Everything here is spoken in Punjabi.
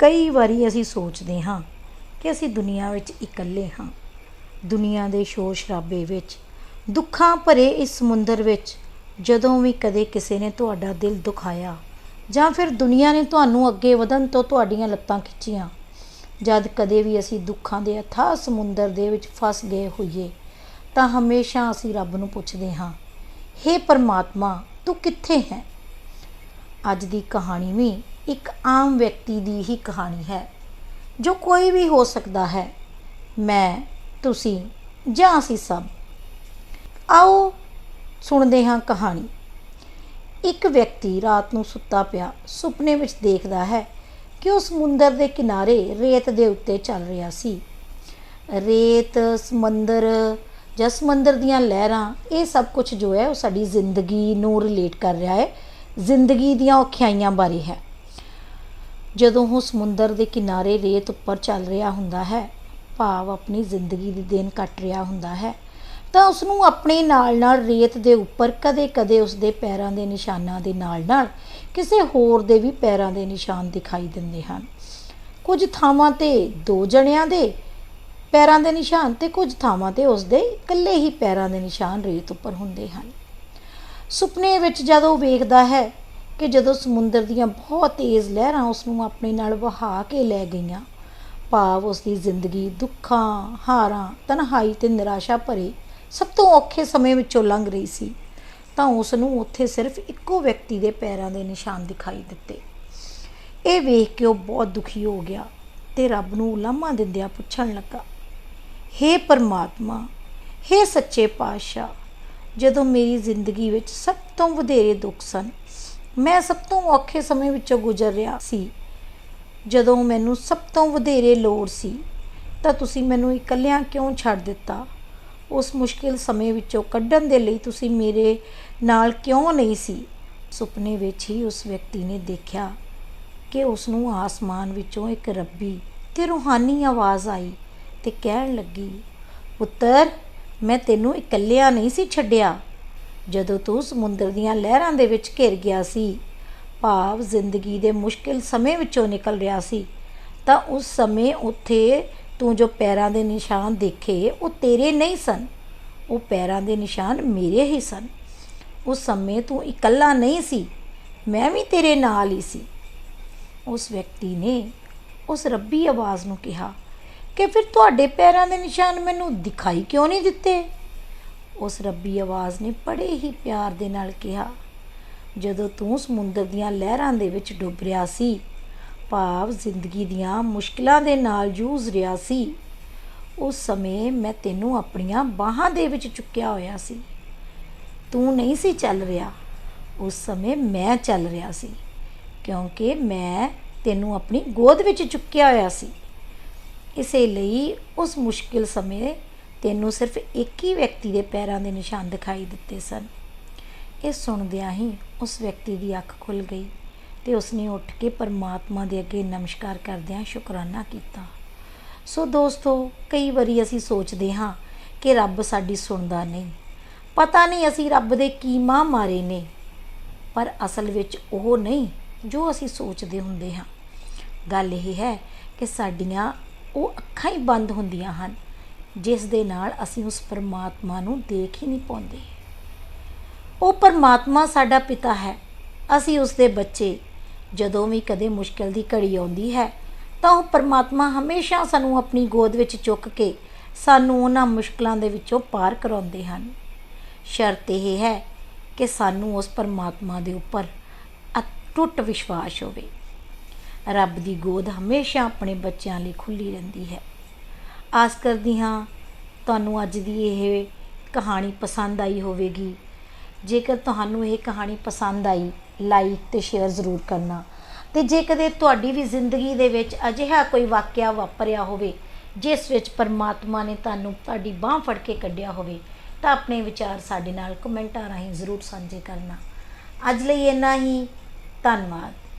ਕਈ ਵਾਰੀ ਅਸੀਂ ਸੋਚਦੇ ਹਾਂ ਕਿ ਅਸੀਂ ਦੁਨੀਆ ਵਿੱਚ ਇਕੱਲੇ ਹਾਂ। ਦੁਨੀਆ ਦੇ ਸ਼ੋਰ ਸ਼ਰਾਬੇ ਵਿੱਚ, ਦੁੱਖਾਂ ਭਰੇ ਇਸ ਸਮੁੰਦਰ ਵਿੱਚ ਜਦੋਂ ਵੀ ਕਦੇ ਕਿਸੇ ਨੇ ਤੁਹਾਡਾ ਦਿਲ ਦੁਖਾਇਆ ਜਾਂ ਫਿਰ ਦੁਨੀਆ ਨੇ ਤੁਹਾਨੂੰ ਅੱਗੇ ਵਧਣ ਤੋਂ ਤੁਹਾਡੀਆਂ ਲੱਤਾਂ ਖਿੱਚੀਆਂ, ਜਦ ਕਦੇ ਵੀ ਅਸੀਂ ਦੁੱਖਾਂ ਦੇ ਅਥਾਹ ਸਮੁੰਦਰ ਦੇ ਵਿੱਚ ਫਸ ਗਏ ਹੋਈਏ, ਤਾਂ ਹਮੇਸ਼ਾ ਅਸੀਂ ਰੱਬ ਨੂੰ ਪੁੱਛਦੇ ਹਾਂ हे ਪਰਮਾਤਮਾ, ਤੂੰ ਕਿੱਥੇ ਹੈ? ਅੱਜ ਦੀ ਕਹਾਣੀ ਵੀ ਇੱਕ ਆਮ ਵਿਅਕਤੀ ਦੀ ਹੀ ਕਹਾਣੀ ਹੈ, ਜੋ ਕੋਈ ਵੀ ਹੋ ਸਕਦਾ ਹੈ। ਮੈਂ, ਤੁਸੀਂ ਜਾਂ ਅਸੀਂ ਸਭ। ਆਓ ਸੁਣਦੇ ਹਾਂ ਕਹਾਣੀ। ਇੱਕ ਵਿਅਕਤੀ ਰਾਤ ਨੂੰ ਸੁੱਤਾ ਪਿਆ, ਸੁਪਨੇ ਵਿੱਚ ਦੇਖਦਾ ਹੈ ਕਿ ਉਹ ਸਮੁੰਦਰ ਦੇ ਕਿਨਾਰੇ ਰੇਤ ਦੇ ਉੱਤੇ ਚੱਲ ਰਿਹਾ ਸੀ। ਰੇਤ, ਸਮੁੰਦਰ ਜਾਂ ਸਮੁੰਦਰ ਦੀਆਂ ਲਹਿਰਾਂ, ਇਹ ਸਭ ਕੁਝ ਜੋ ਹੈ ਉਹ ਸਾਡੀ ਜ਼ਿੰਦਗੀ ਨੂੰ ਰਿਲੇਟ ਕਰ ਰਿਹਾ ਹੈ। ਜ਼ਿੰਦਗੀ ਦੀਆਂ ਔਖਿਆਈਆਂ ਬਾਰੇ ਹੈ। ਜਦੋਂ ਉਹ ਸਮੁੰਦਰ ਦੇ ਕਿਨਾਰੇ ਰੇਤ ਉੱਪਰ ਚੱਲ ਰਿਹਾ ਹੁੰਦਾ ਹੈ, ਭਾਵ ਆਪਣੀ ਜ਼ਿੰਦਗੀ ਦੀ ਦਿਨ ਕੱਟ ਰਿਹਾ ਹੁੰਦਾ ਹੈ, ਤਾਂ ਉਸ ਨੂੰ ਆਪਣੇ ਨਾਲ-ਨਾਲ ਰੇਤ ਦੇ ਉੱਪਰ ਕਦੇ-ਕਦੇ ਉਸ ਦੇ ਪੈਰਾਂ ਦੇ ਨਿਸ਼ਾਨਾਂ ਦੇ ਨਾਲ-ਨਾਲ ਕਿਸੇ ਹੋਰ ਦੇ ਵੀ ਪੈਰਾਂ ਦੇ ਨਿਸ਼ਾਨ ਦਿਖਾਈ ਦਿੰਦੇ ਹਨ। ਕੁਝ ਥਾਵਾਂ ਤੇ ਦੋ ਜਣਿਆਂ ਦੇ ਪੈਰਾਂ ਦੇ ਨਿਸ਼ਾਨ ਤੇ ਕੁਝ ਥਾਵਾਂ ਤੇ ਉਸ ਦੇ ਇਕੱਲੇ ਹੀ ਪੈਰਾਂ ਦੇ ਨਿਸ਼ਾਨ ਰੇਤ ਉੱਪਰ ਹੁੰਦੇ ਹਨ। ਸੁਪਨੇ ਵਿੱਚ ਜਦੋਂ ਵੇਖਦਾ ਹੈ ਕਿ ਜਦੋਂ ਸਮੁੰਦਰ ਦੀਆਂ ਬਹੁਤ ਤੇਜ਼ ਲਹਿਰਾਂ ਉਸ ਨੂੰ ਆਪਣੇ ਨਾਲ ਵਹਾ ਕੇ ਲੈ ਗਈਆਂ, ਭਾਵ ਉਸ ਦੀ ਜ਼ਿੰਦਗੀ ਦੁੱਖਾਂ, ਹਾਰਾਂ, ਤਨਹਾਈ ਤੇ ਨਿਰਾਸ਼ਾ ਭਰੇ ਸਭ ਤੋਂ ਔਖੇ ਸਮੇਂ ਵਿੱਚੋਂ ਲੰਘ ਰਹੀ ਸੀ, ਤਾਂ ਉਸ ਨੂੰ ਉੱਥੇ ਸਿਰਫ ਇੱਕੋ ਵਿਅਕਤੀ ਦੇ ਪੈਰਾਂ ਦੇ ਨਿਸ਼ਾਨ ਦਿਖਾਈ ਦਿੱਤੇ। ਇਹ ਵੇਖ ਕੇ ਉਹ ਬਹੁਤ ਦੁਖੀ ਹੋ ਗਿਆ ਤੇ ਰੱਬ ਨੂੰ ਉਲਾਮਾ ਦਿੰਦਿਆਂ ਪੁੱਛਣ ਲੱਗਾ हे ਪਰਮਾਤਮਾ हे ਸੱਚੇ ਪਾਤਸ਼ਾਹ, ਜਦੋਂ ਮੇਰੀ ਜ਼ਿੰਦਗੀ ਵਿੱਚ ਸਭ ਤੋਂ ਵਧੇਰੇ ਦੁੱਖ ਸਨ ਮੈਂ ਸਭ ਤੋਂ ਔਖੇ ਸਮੇਂ ਵਿੱਚੋਂ ਗੁਜ਼ਰ ਰਿਹਾ ਸੀ। ਜਦੋਂ ਮੈਨੂੰ ਸਭ ਤੋਂ ਵਧੇਰੇ ਲੋੜ ਸੀ, ਤਾਂ ਤੁਸੀਂ ਮੈਨੂੰ ਇਕੱਲਿਆਂ ਕਿਉਂ ਛੱਡ ਦਿੱਤਾ? ਉਸ ਮੁਸ਼ਕਿਲ ਸਮੇਂ ਵਿੱਚੋਂ ਕੱਢਣ ਦੇ ਲਈ ਤੁਸੀਂ ਮੇਰੇ ਨਾਲ ਕਿਉਂ ਨਹੀਂ ਸੀ? ਸੁਪਨੇ ਵਿੱਚ ਹੀ ਉਸ ਵਿਅਕਤੀ ਨੇ ਦੇਖਿਆ ਕਿ ਉਸ ਨੂੰ ਆਸਮਾਨ ਵਿੱਚੋਂ ਇੱਕ ਰੱਬੀ ਤੇ ਰੂਹਾਨੀ ਆਵਾਜ਼ ਆਈ ਤੇ ਕਹਿਣ ਲੱਗੀ, ਪੁੱਤਰ, ਮੈਂ ਤੈਨੂੰ ਇਕੱਲਿਆਂ ਨਹੀਂ ਸੀ ਛੱਡਿਆ। ਜਦੋਂ ਤੂੰ ਸਮੁੰਦਰ ਦੀਆਂ ਲਹਿਰਾਂ ਦੇ ਵਿੱਚ ਘਿਰ ਗਿਆ ਸੀ, ਭਾਵ ਜ਼ਿੰਦਗੀ ਦੇ ਮੁਸ਼ਕਿਲ ਸਮੇਂ ਵਿੱਚੋਂ ਨਿਕਲ ਰਿਹਾ ਸੀ, ਤਾਂ ਉਸ ਸਮੇਂ ਉੱਥੇ ਤੂੰ ਜੋ ਪੈਰਾਂ ਦੇ ਨਿਸ਼ਾਨ ਦੇਖੇ, ਉਹ ਤੇਰੇ ਨਹੀਂ ਸਨ। ਉਹ ਪੈਰਾਂ ਦੇ ਨਿਸ਼ਾਨ ਮੇਰੇ ਹੀ ਸਨ। ਉਸ ਸਮੇਂ ਤੂੰ ਇਕੱਲਾ ਨਹੀਂ ਸੀ, ਮੈਂ ਵੀ ਤੇਰੇ ਨਾਲ ਹੀ ਸੀ। ਉਸ ਵਿਅਕਤੀ ਨੇ ਉਸ ਰੱਬੀ ਆਵਾਜ਼ ਨੂੰ ਕਿਹਾ ਕਿ ਫਿਰ ਤੁਹਾਡੇ ਪੈਰਾਂ ਦੇ ਨਿਸ਼ਾਨ ਮੈਨੂੰ ਦਿਖਾਈ ਕਿਉਂ ਨਹੀਂ ਦਿੱਤੇ? ਉਸ ਰੱਬੀ ਆਵਾਜ਼ ਨੇ ਬੜੇ ਹੀ ਪਿਆਰ ਦੇ ਨਾਲ ਕਿਹਾ, ਜਦੋਂ ਤੂੰ ਸਮੁੰਦਰ ਦੀਆਂ ਲਹਿਰਾਂ ਦੇ ਵਿੱਚ ਡੁੱਬ ਰਿਹਾ ਸੀ, ਭਾਵ ਜ਼ਿੰਦਗੀ ਦੀਆਂ ਮੁਸ਼ਕਲਾਂ ਦੇ ਨਾਲ ਜੂਝ ਰਿਹਾ ਸੀ, ਉਸ ਸਮੇਂ ਮੈਂ ਤੈਨੂੰ ਆਪਣੀਆਂ ਬਾਹਾਂ ਦੇ ਵਿੱਚ ਚੁੱਕਿਆ ਹੋਇਆ ਸੀ। ਤੂੰ ਨਹੀਂ ਸੀ ਚੱਲ ਰਿਹਾ। ਉਸ ਸਮੇਂ ਮੈਂ ਚੱਲ ਰਿਹਾ ਸੀ, ਕਿਉਂਕਿ ਮੈਂ ਤੈਨੂੰ ਆਪਣੀ ਗੋਦ ਵਿੱਚ ਚੁੱਕਿਆ ਹੋਇਆ ਸੀ। ਇਸੇ ਲਈ ਉਸ ਮੁਸ਼ਕਿਲ ਸਮੇਂ ਤੈਨੂੰ ਸਿਰਫ ਇੱਕ ਹੀ ਵਿਅਕਤੀ ਦੇ ਪੈਰਾਂ ਦੇ ਨਿਸ਼ਾਨ ਦਿਖਾਈ ਦਿੱਤੇ ਸਨ। ਇਹ ਸੁਣਦਿਆਂ ਹੀ ਉਸ ਵਿਅਕਤੀ ਦੀ ਅੱਖ ਖੁੱਲ ਗਈ ਤੇ ਉਸਨੇ ਉੱਠ ਕੇ ਪਰਮਾਤਮਾ ਦੇ ਅੱਗੇ ਨਮਸਕਾਰ ਕਰਦਿਆਂ ਸ਼ੁਕਰਾਨਾ ਕੀਤਾ। ਸੋ ਦੋਸਤੋ, ਕਈ ਵਾਰੀ ਅਸੀਂ ਸੋਚਦੇ ਹਾਂ ਕਿ ਰੱਬ ਸਾਡੀ ਸੁਣਦਾ ਨਹੀਂ। ਪਤਾ ਨਹੀਂ ਅਸੀਂ ਰੱਬ ਦੇ ਕੀ ਮਾਂ ਮਾਰੇ ਨੇ, ਪਰ ਅਸਲ ਵਿੱਚ ਉਹ ਨਹੀਂ ਜੋ ਅਸੀਂ ਸੋਚਦੇ ਹੁੰਦੇ ਹਾਂ। ਗੱਲ ਇਹ ਹੈ ਕਿ ਸਾਡੀਆਂ ਉਹ ਅੱਖਾਂ ਹੀ ਬੰਦ ਹੁੰਦੀਆਂ ਹਨ ਜਿਸ ਦੇ ਨਾਲ ਅਸੀਂ ਉਸ ਪਰਮਾਤਮਾ ਨੂੰ ਦੇਖ ਹੀ ਨਹੀਂ ਪਾਉਂਦੇ। ਉਹ ਪਰਮਾਤਮਾ ਸਾਡਾ ਪਿਤਾ ਹੈ। ਅਸੀਂ ਉਸ ਦੇ ਬੱਚੇ। ਜਦੋਂ ਵੀ ਕਦੇ ਮੁਸ਼ਕਲ ਦੀ ਘੜੀ ਆਉਂਦੀ ਹੈ, ਤਾਂ ਉਹ ਪਰਮਾਤਮਾ ਹਮੇਸ਼ਾ ਸਾਨੂੰ ਆਪਣੀ ਗੋਦ ਵਿੱਚ ਚੁੱਕ ਕੇ ਸਾਨੂੰ ਉਹਨਾਂ ਮੁਸ਼ਕਲਾਂ ਦੇ ਵਿੱਚੋਂ ਪਾਰ ਕਰਾਉਂਦੇ ਹਨ। ਸ਼ਰਤ ਇਹ ਹੈ ਕਿ ਸਾਨੂੰ ਉਸ ਪਰਮਾਤਮਾ ਦੇ ਉੱਪਰ ਅਟੁੱਟ ਵਿਸ਼ਵਾਸ ਹੋਵੇ। ਰੱਬ ਦੀ ਗੋਦ ਹਮੇਸ਼ਾ ਆਪਣੇ ਬੱਚਿਆਂ ਲਈ ਖੁੱਲੀ ਰਹਿੰਦੀ ਹੈ। ਆਸ ਕਰਦੀ ਹਾਂ ਤੁਹਾਨੂੰ ਅੱਜ ਦੀ ਇਹ ਕਹਾਣੀ ਪਸੰਦ ਆਈ ਹੋਵੇਗੀ। ਜੇਕਰ ਤੁਹਾਨੂੰ ਇਹ ਕਹਾਣੀ ਪਸੰਦ ਆਈ ਲਾਈਕ ਤੇ ਸ਼ੇਅਰ ਜ਼ਰੂਰ ਕਰਨਾ। ਤੇ ਜੇ ਕਦੇ ਤੁਹਾਡੀ ਵੀ ਜ਼ਿੰਦਗੀ ਦੇ ਵਿੱਚ ਅਜਿਹਾ ਕੋਈ ਵਾਕਿਆ ਵਾਪਰਿਆ ਹੋਵੇ, ਜਿਸ ਵਿੱਚ ਪਰਮਾਤਮਾ ਨੇ ਤੁਹਾਨੂੰ ਤੁਹਾਡੀ ਬਾਹ ਫੜ ਕੇ ਕੱਢਿਆ ਹੋਵੇ, ਤਾਂ ਆਪਣੇ ਵਿਚਾਰ ਸਾਡੇ ਨਾਲ ਕਮੈਂਟਾਂ ਰਾਹੀਂ ਜ਼ਰੂਰ ਸਾਂਝੇ ਕਰਨਾ। ਅੱਜ ਲਈ ਇੰਨਾ ਹੀ। ਧੰਨਵਾਦ।